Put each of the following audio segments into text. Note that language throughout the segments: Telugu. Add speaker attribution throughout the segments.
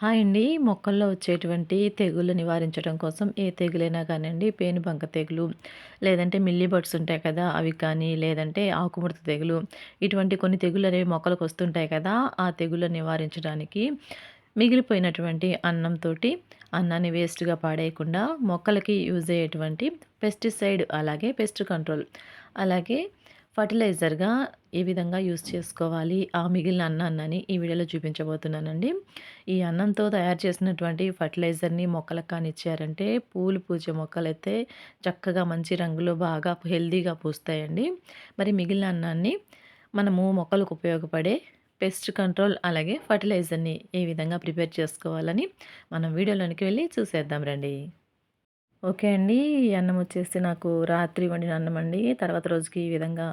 Speaker 1: హాయ్ అండి. మొక్కల్లో వచ్చేటువంటి తెగుళ్ళు నివారించడం కోసం ఏ తెగులైనా కానియండి, పేనుబంక తెగులు, లేదంటే మిల్లీ బర్డ్స్ ఉంటాయి కదా! అవి కానీ, లేదంటే ఆకుముడత తెగులు, ఇటువంటి కొన్ని తెగుళ్ళనేవి మొక్కలకు వస్తుంటాయి కదా! ఆ తెగుళ్ళను నివారించడానికి మిగిలిపోయినటువంటి అన్నంతోటి అన్నాన్ని వేస్ట్‌గా పాడేయకుండా మొక్కలకి యూజ్ అయ్యేటువంటి పెస్టిసైడ్ అలాగే పెస్ట్ కంట్రోల్ అలాగే ఫర్టిలైజర్‌గా ఏ విధంగా యూస్ చేసుకోవాలి ఆ మిగిలిన అన్నాన్ని ఈ వీడియోలో చూపించబోతున్నానండి. ఈ అన్నంతో తయారు చేసినటువంటి ఫర్టిలైజర్‌ని మొక్కలకు కానీ ఇచ్చారంటే పూలు పూచే మొక్కలైతే చక్కగా మంచి రంగులో బాగా హెల్దీగా పూస్తాయండి. మరి మిగిలిన అన్నాన్ని మనము మొక్కలకు ఉపయోగపడే పెస్ట్ కంట్రోల్ అలాగే ఫర్టిలైజర్‌ని ఏ విధంగా ప్రిపేర్ చేసుకోవాలని మనం వీడియోలోనికి వెళ్ళి చూసేద్దాం రండి. ఓకే అండి. ఈ అన్నం వచ్చేసి నాకు రాత్రి వండిన అన్నం అండి. తర్వాత రోజుకి ఈ విధంగా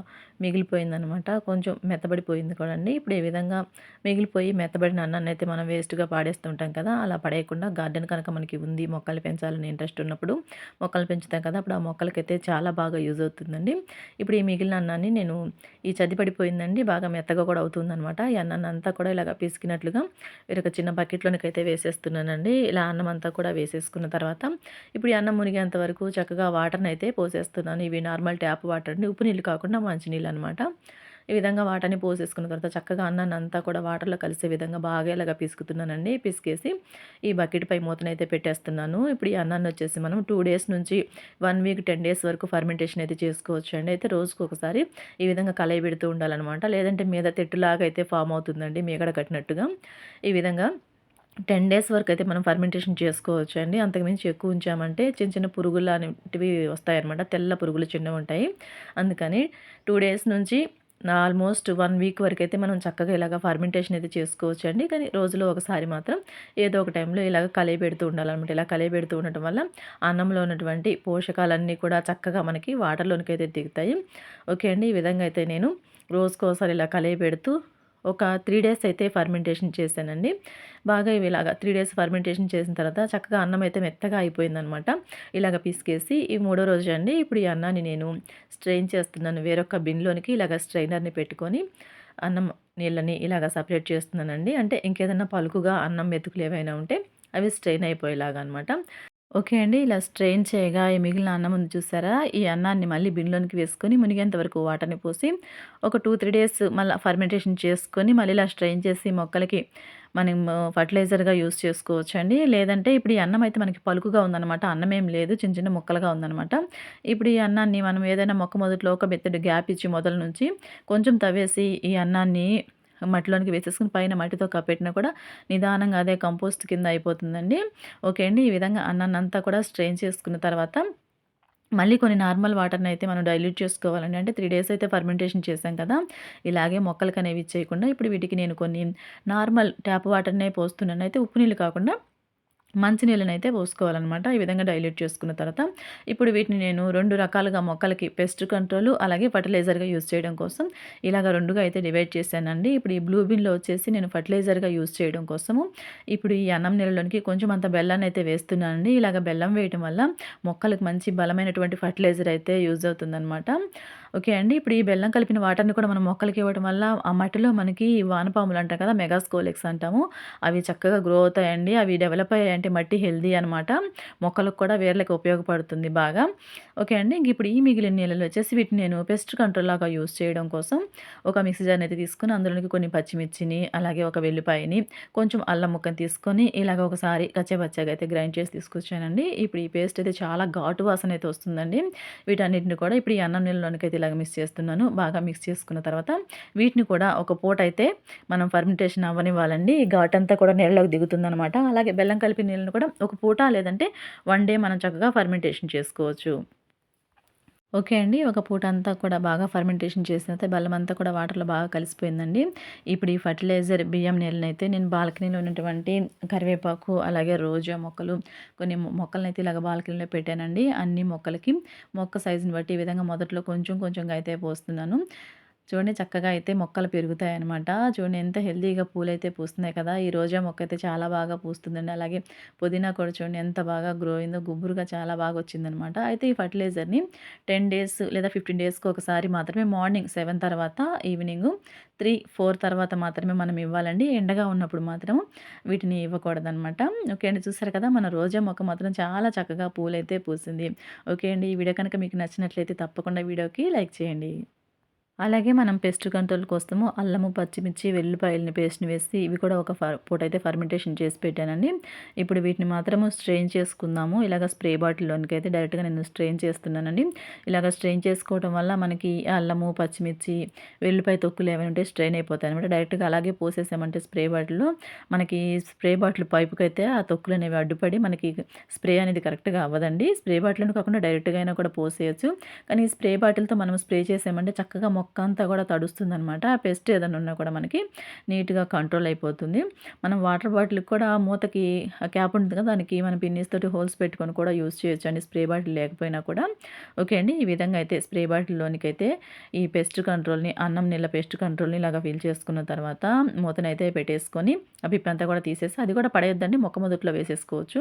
Speaker 1: మిగిలిపోయిందనమాట. కొంచెం మెత్తబడిపోయింది కూడా అండి. ఇప్పుడు ఈ విధంగా మిగిలిపోయి మెత్తబడిన అన్నాన్ని అయితే మనం వేస్ట్‌గా పాడేస్తుంటాం కదా! అలా పడేయకుండా గార్డెన్ కనుక మనకి ఉంది మొక్కలు పెంచాలని ఇంట్రెస్ట్ ఉన్నప్పుడు మొక్కలు పెంచుతాం కదా! అప్పుడు ఆ మొక్కలకైతే చాలా బాగా యూజ్ అవుతుందండి. ఇప్పుడు ఈ మిగిలిన అన్నాన్ని నేను ఈ చది పడిపోయిందండి. బాగా మెత్తగా కూడా అవుతుందనమాట. ఈ అన్నాన్ని అంతా కూడా ఇలాగ పిసికినట్లుగా వేరొక చిన్న బకెట్‌లోనికైతే వేసేస్తున్నానండి. ఇలా అన్నం అంతా కూడా వేసేసుకున్న తర్వాత ఇప్పుడు ఈ అన్నం మునిగేంత వరకు చక్కగా వాటర్ని అయితే పోసేస్తున్నాను ఇవి నార్మల్ ట్యాప్ వాటర్ అండి ఉప్పు నీళ్ళు కాకుండా మంచినీళ్ళు అనమాట ఈ విధంగా వాటర్ని పోసేసుకున్న తర్వాత చక్కగా అన్నాన్ని అంతా కూడా వాటర్లో కలిసే విధంగా బాగా ఇలాగా పిసుకుతున్నానండి. పిసికేసి ఈ బకెట్ పై మూతనైతే పెట్టేస్తున్నాను. ఇప్పుడు ఈ అన్నాన్ని వచ్చేసి మనం టూ డేస్ నుంచి వన్ వీక్ టెన్ డేస్ వరకు ఫర్మెంటేషన్ అయితే చేసుకోవచ్చు అండి అయితే రోజుకు ఒకసారి ఈ విధంగా కలయి పెడుతూ ఉండాలన్నమాట. లేదంటే మీద తెట్టులాగా అయితే ఫామ్ అవుతుందండి మీగడ కట్టినట్టుగా. ఈ విధంగా టెన్ డేస్ వరకు అయితే మనం ఫర్మెంటేషన్ చేసుకోవచ్చు అండి. అంతకుమించి ఎక్కువ ఉంచామంటే చిన్న చిన్న పురుగులు అనేటివి వస్తాయన్నమాట. తెల్ల పురుగులు చిన్నవి ఉంటాయి. అందుకని టూ డేస్ నుంచి ఆల్మోస్ట్ వన్ వీక్ వరకు అయితే మనం చక్కగా ఇలాగ ఫర్మెంటేషన్ అయితే చేసుకోవచ్చు అండి. కానీ రోజులో ఒకసారి మాత్రం ఏదో ఒక టైంలో ఇలాగ కలయి పెడుతూ ఉండాలన్నమాట. ఇలా కలయి పెడుతూ ఉండటం వల్ల అన్నంలో ఉన్నటువంటి పోషకాలన్నీ కూడా చక్కగా మనకి వాటర్లోనికి అయితే దిగుతాయి. ఓకే అండి. ఈ విధంగా అయితే నేను రోజుకోసారి ఇలా కలయి పెడుతూ ఒక త్రీ డేస్ అయితే ఫర్మెంటేషన్ చేశానండి. బాగా ఇవి ఇలాగ త్రీ డేస్ ఫర్మెంటేషన్ చేసిన తర్వాత చక్కగా అన్నం అయితే మెత్తగా అయిపోయిందనమాట. ఇలాగ పిసికేసి ఈ మూడో రోజు అండి ఇప్పుడు ఈ అన్నాన్ని నేను స్ట్రెయిన్ చేస్తున్నాను. వేరొక బిన్లోనికి ఇలాగ స్ట్రైనర్ని పెట్టుకొని అన్నం నీళ్ళని ఇలాగ సపరేట్ చేస్తున్నానండి. అంటే ఇంకేదన్నా పలుకుగా అన్నం మెతుకులు ఏవైనా ఉంటే అవి స్ట్రెయిన్ అయిపోయేలాగా అనమాట. ఓకే అండి. ఇలా స్ట్రెయిన్ చేయగా ఈ మిగిలిన అన్నం ఉంది చూసారా? ఈ అన్నాన్ని మళ్ళీ బిన్లోనికి వేసుకొని మునిగేంత వరకు వాటర్ని పోసి ఒక టూ త్రీ డేస్ మళ్ళీ ఫర్మెంటేషన్ చేసుకొని మళ్ళీ ఇలా స్ట్రెయిన్ చేసి మొక్కలకి మనం ఫర్టిలైజర్గా యూస్ చేసుకోవచ్చు అండి. లేదంటే ఇప్పుడు ఈ అన్నం అయితే మనకి పలుకుగా ఉందన్నమాట. అన్నం ఏం లేదు. చిన్న చిన్న ముక్కలుగా ఉందన్నమాట. ఇప్పుడు ఈ అన్నాన్ని మనం ఏదైనా మొక్క మొదట్లో ఒక మెత్తడి గ్యాప్ ఇచ్చి మొదల నుంచి కొంచెం తవ్వేసి ఈ అన్నాన్ని మట్టిలోనికి వేసేసుకుని పైన మట్టితో కప్పెట్టినా కూడా నిదానంగా అదే కంపోస్ట్ కింద అయిపోతుందండి. ఓకే అండి ఈ విధంగా అన్నంతా అంతా కూడా స్ట్రెయిన్ చేసుకున్న తర్వాత మళ్ళీ కొన్ని నార్మల్ వాటర్ని అయితే మనం డైల్యూట్ చేసుకోవాలండి. అంటే త్రీ డేస్ అయితే ఫర్మెంటేషన్ చేసాం కదా ఇలాగే మొక్కలకు అనేవి ఇచ్చేయకుండా ఇప్పుడు వీటికి నేను కొన్ని నార్మల్ ట్యాప్ వాటర్నే పోస్తున్నాను. అయితే ఉప్పు నీళ్ళు కాకుండా మంచినీళ్ళనైతే పోసుకోవాలన్నమాట. ఈ విధంగా డైల్యూట్ చేసుకున్న తర్వాత ఇప్పుడు వీటిని నేను రెండు రకాలుగా మొక్కలకి పెస్ట్ కంట్రోల్ అలాగే ఫర్టిలైజర్గా యూజ్ చేయడం కోసం ఇలాగ రెండుగా అయితే డివైడ్ చేశానండి. ఇప్పుడు ఈ బ్లూ బిన్లో వచ్చేసి నేను ఫర్టిలైజర్గా యూజ్ చేయడం కోసము ఇప్పుడు ఈ అన్నం నీళ్ళలోనికి కొంచెం అంత బెల్లాన్ని అయితే వేస్తున్నానండి. ఇలాగ బెల్లం వేయడం వల్ల మొక్కలకు మంచి బలమైనటువంటి ఫర్టిలైజర్ అయితే యూజ్ అవుతుందన్నమాట. ఓకే అండి. ఇప్పుడు ఈ బెల్లం కలిపిన వాటర్ని కూడా మనం మొక్కలకి ఇవ్వడం వల్ల ఆ మట్టిలో మనకి వానపాములు అంటాం కదా మెగాస్కోలెక్స్ అంటాము. అవి చక్కగా గ్రో అవుతాయండి. అవి డెవలప్ అయ్యాయంటే మట్టి హెల్దీ అనమాట మొక్కలకు కూడా వేర్లకు ఉపయోగపడుతుంది బాగా. ఓకే అండి. ఇంక ఇప్పుడు ఈ మిగిలిన నీళ్ళలో వచ్చేసి వీటిని నేను పెస్ట్ కంట్రోల్ లాగా యూస్ చేయడం కోసం ఒక మిక్సీ జార్ని అయితే తీసుకుని అందులోనికి కొన్ని పచ్చిమిర్చిని అలాగే ఒక వెల్లిపాయని కొంచెం అల్లం ముక్కని తీసుకొని ఇలాగ ఒకసారి కచ్చపచ్చగా అయితే గ్రైండ్ చేసి తీసుకొచ్చానండి. ఇప్పుడు ఈ పేస్ట్ అయితే చాలా ఘాటు వాసన అయితే వస్తుందండి. వీటన్నిటిని కూడా ఇప్పుడు ఈ అన్నం నీళ్ళలోనికి అయితే ఇలాగ మిక్స్ చేస్తున్నాను. బాగా మిక్స్ చేసుకున్న తర్వాత వీటిని కూడా ఒక పూట అయితే మనం ఫర్మెంటేషన్ అవ్వనివ్వాలండి. ఘాట్ అంతా కూడా నీళ్ళలోకి దిగుతుందనమాట అలాగే బెల్లం కలిపి నీళ్ళని కూడా ఒక పూట లేదంటే వన్ డే మనం చక్కగా ఫర్మెంటేషన్ చేసుకోవచ్చు. ఓకే అండి. ఒక పూట అంతా కూడా బాగా ఫర్మెంటేషన్ చేసిన తర్వాత బెల్లం అంతా కూడా వాటర్లో బాగా కలిసిపోయిందండి. ఇప్పుడు ఈ ఫర్టిలైజర్ బియ్యం నీళ్ళని అయితే నేను బాల్కనీలో ఉన్నటువంటి కరివేపాకు అలాగే రోజా మొక్కలు కొన్ని మొక్కలను అయితే ఇలాగ బాల్కనీలో పెట్టానండి. అన్ని మొక్కలకి మొక్క సైజుని బట్టి ఈ విధంగా మొదట్లో కొంచెం కొంచెంగా అయితే పోస్తున్నాను. చూడండి చక్కగా అయితే మొక్కలు పెరుగుతాయన్నమాట. చూడండి ఎంత హెల్తీగా పూలైతే పూస్తున్నాయి కదా! ఈ రోజా మొక్క అయితే చాలా బాగా పూస్తుందండి. అలాగే పుదీనా కూడా చూడండి ఎంత బాగా గ్రో అయిందో గుబురుగా చాలా బాగా వచ్చిందనమాట. అయితే ఈ ఫర్టిలైజర్‌ని 10 డేస్ లేదా 15 డేస్‌కి ఒకసారి మాత్రమే మార్నింగ్ సెవెన్ తర్వాత ఈవినింగ్ త్రీ ఫోర్ తర్వాత మాత్రమే మనం ఇవ్వాలండి. ఎండగా ఉన్నప్పుడు మాత్రం వీటిని ఇవ్వకూడదనమాట. ఓకే అండి. చూసారు కదా! మన రోజా మొక్క మాత్రం చాలా చక్కగా పూలైతే పూసింది. ఓకే అండి. ఈ వీడియో కనుక మీకు నచ్చినట్లయితే తప్పకుండా వీడియోకి లైక్ చేయండి. అలాగే మనం పెస్ట్ కంట్రోల్ కోసము అల్లము, పచ్చిమిర్చి, వెల్లుల్లిపాయలని పేస్ట్‌ని వేసి ఇవి కూడా ఒక ఫ అయితే ఫర్మెంటేషన్ చేసి పెట్టానండి. ఇప్పుడు వీటిని మాత్రము స్ట్రెయిన్ చేసుకుందాము. ఇలాగ స్ప్రే బాటిల్‌లోనికైతే డైరెక్ట్‌గా నేను స్ట్రెయిన్ చేస్తున్నానండి. ఇలాగ స్ట్రెయిన్ చేసుకోవడం వల్ల మనకి అల్లము, పచ్చిమిర్చి, వెల్లుల్లిపాయ తొక్కులు ఏమైనా ఉంటే స్ట్రెయిన్ అయిపోతాయనమాట. డైరెక్ట్‌గా అలాగే పోసేసామంటే స్ప్రే బాటిల్‌లో మనకి స్ప్రే బాటిల్ పైపుకి అయితే ఆ తొక్కులు అనేవి అడ్డుపడి మనకి స్ప్రే అనేది కరెక్ట్‌గా అవ్వదండి. స్ప్రే బాటిల్ని కాకుండా డైరెక్ట్‌గా అయినా కూడా పోసేయచ్చు కానీ ఈ స్ప్రే బాటిల్‌తో మనం స్ప్రే చేసామంటే చక్కగా మొక్క అంతా కూడా తడుస్తుందనమాట. ఆ పెస్ట్ ఏదైనా ఉన్నా కూడా మనకి నీట్‌గా కంట్రోల్ అయిపోతుంది. మనం వాటర్ బాటిల్‌కి కూడా మూతకి క్యాప్ ఉంటుంది కదా! దానికి మనం పిన్నీస్ తోటి హోల్స్ పెట్టుకొని కూడా యూజ్ చేయొచ్చండి. స్ప్రే బాటిల్ లేకపోయినా కూడా. ఓకే అండి. ఈ విధంగా అయితే స్ప్రే బాటిల్‌లోనికైతే ఈ పెస్ట్ కంట్రోల్‌ని అన్నం నీళ్ళ పెస్ట్ కంట్రోల్‌ని ఇలాగా ఫిల్ చేసుకున్న తర్వాత మూతనైతే పెట్టేసుకొని ఆ పిప్పంతా కూడా తీసేసి అది కూడా పడేయొద్దండి. మొక్క మొదట్లో వేసేసుకోవచ్చు.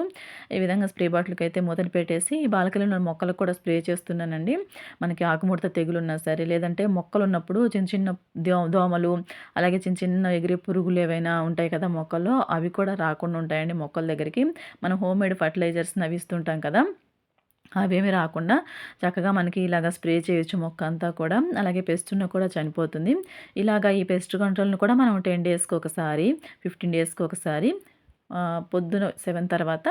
Speaker 1: ఈ విధంగా స్ప్రే బాటిల్‌కి అయితే మూతను పెట్టేసి బాల్కనీలో మొక్కలకు కూడా స్ప్రే చేస్తున్నానండి. మనకి ఆకుముడత తెగులు ఉన్నా సరే లేదంటే మొక్క మొక్కలు ఉన్నప్పుడు చిన్న చిన్న దో దోమలు అలాగే చిన్న చిన్న ఎగిరే పురుగులు ఏవైనా ఉంటాయి కదా మొక్కల్లో అవి కూడా రాకుండా ఉంటాయండి మొక్కల దగ్గరికి. మనం హోమ్‌మేడ్ ఫర్టిలైజర్స్‌ని అవి ఇస్తుంటాం కదా! అవేమి రాకుండా చక్కగా మనకి ఇలాగ స్ప్రే చేయొచ్చు మొక్క అంతా కూడా. అలాగే పెస్ట్ ఉన్న కూడా చనిపోతుంది. ఇలాగ ఈ పెస్ట్ కంట్రోల్ను కూడా మనం 10 డేస్‌కి ఒకసారి, 15 డేస్‌కి ఒకసారి పొద్దున సెవెన్ తర్వాత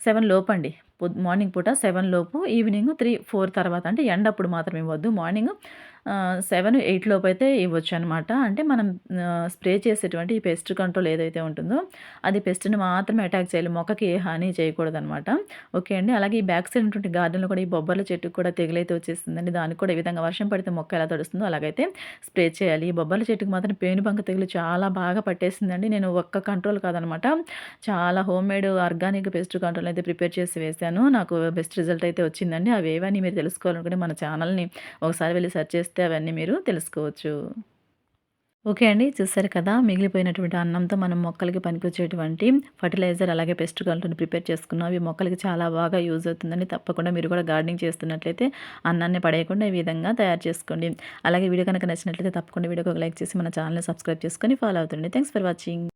Speaker 1: సెవెన్ లోపు అండి పొద్దు మార్నింగ్ పూట సెవెన్ లోపు, ఈవినింగ్ 3, 4 తర్వాత అంటే ఎండప్పుడు మాత్రమే ఇవ్వద్దు. మార్నింగ్ సెవెన్ ఎయిట్ లోపు అయితే ఇవ్వచ్చు అనమాట అంటే మనం స్ప్రే చేసేటువంటి ఈ పెస్ట్ కంట్రోల్ ఏదైతే ఉంటుందో అది పెస్ట్‌ని మాత్రమే అటాక్ చేయాలి. మొక్కకి ఏ హాని చేయకూడదనమాట. ఓకే అండి. అలాగే ఈ బ్యాక్ సైడ్ ఉన్నటువంటి గార్డెన్‌లో కూడా ఈ బొబ్బర్ల చెట్టుకి కూడా తెగులైతే వచ్చేసిందండి. దానికి కూడా ఈ విధంగా వర్షం పడితే మొక్క ఎలా తడుస్తుందో అలాగైతే స్ప్రే చేయాలి. ఈ బొబ్బర్ల చెట్టుకి మాత్రం పేనుబంక తెగులు చాలా బాగా పట్టేసిందండి. నేను ఒక్క కంట్రోల్ కాదనమాట. చాలా home made organic pest control అయితే ప్రిపేర్ చేసి వేశాను. నాకు బెస్ట్ రిజల్ట్ అయితే వచ్చిందండి. అవి ఏవని మీరు తెలుసుకోవాలనుకుంటే మన ఛానల్‌ని ఒకసారి వెళ్ళి సెర్చ్ చేస్తే అవన్నీ మీరు తెలుసుకోవచ్చు. ఓకే అండి. చూసారు కదా! మిగిలిపోయినటువంటి అన్నంతో మనం మొక్కలకి పనికొచ్చేటువంటి ఫర్టిలైజర్ అలాగే పెస్ట్ కంట్రోల్‌ని ప్రిపేర్ చేసుకున్నాం. అవి మొక్కలకి చాలా బాగా యూజ్ అవుతుందని తప్పకుండా మీరు కూడా గార్డెనింగ్ చేస్తున్నట్లయితే అన్నాన్ని పడేయకుండా ఈ విధంగా తయారు చేసుకోండి. అలాగే వీడియో కనుక నచ్చినట్లయితే తప్పకుండా వీడియోకి ఒక లైక్ చేసి మన ఛానల్‌ని సబ్స్క్రైబ్ చేసుకొని ఫాలో అవుతుంది థ్యాంక్స్ ఫర్ వాచింగ్.